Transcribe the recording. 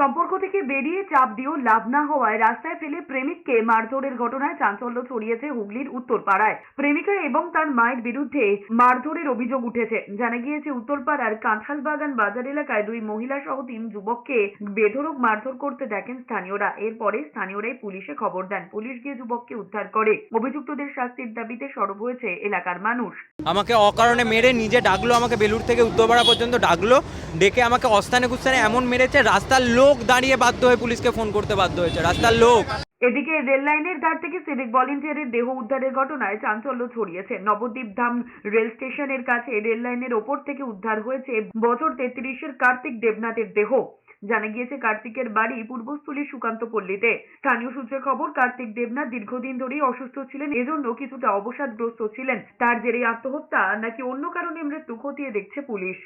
সম্পর্ক থেকে বেরিয়ে চাপ দিয়েও লাভ না হওয়ায় রাস্তায় ফেলে প্রেমিককে মারধরের ঘটনায় চাঞ্চল্য ছড়িয়েছে হুগলির উত্তরপাড়ায়। প্রেমিকা এবং তার মায়ের বিরুদ্ধে মারধরের অভিযোগ উঠেছে। জানা গিয়েছে, উত্তরপাড়ার কাঁঠালবাগান বাজার এলাকায় দুই মহিলা সহ তিন যুবককে বেধরক মারধর করতে দেখেন স্থানীয়রা। এরপরে স্থানীয়রাই পুলিশে খবর দেন। পুলিশ গিয়ে যুবককে উদ্ধার করে। অভিযুক্তদের শাস্তির দাবিতে সরব হয়েছে এলাকার মানুষ। আমাকে অকারণে মেরে নিজে ডাকলো, আমাকে বেলুর থেকে উত্তরপাড়া পর্যন্ত ডাকলো, ডেকে আমাকে অস্থানে কুস্থানে এমন মেরেছে, রাস্তার লোক দাঁড়িয়ে বাধ্য হয়ে পুলিশকে ফোন করতে বাধ্য হয়েছে, রাস্তার লোক। এদিকে রেল লাইনের ধার থেকে সিভিক ভলেন্টিয়ারের দেহ উদ্ধারের ঘটনায় চাঞ্চল্য ছড়িয়েছে। নবদ্বীপ ধাম রেল স্টেশনের কাছে রেল লাইনের ওপর থেকে উদ্ধার হয়েছে বছর তেত্রিশের কার্তিক দেবনাথের দেহ। জানা গিয়েছে, কার্তিকের বাড়ি পূর্বস্থলী সুকান্ত পল্লীতে। স্থানীয় সূত্রে খবর, কার্তিক দেবনাথ দীর্ঘদিন ধরেই অসুস্থ ছিলেন, এজন্য কিছুটা অবসাদগ্রস্ত ছিলেন। তার জেরে আত্মহত্যা নাকি অন্য কারণে মৃত্যু খতিয়ে দেখছে পুলিশ।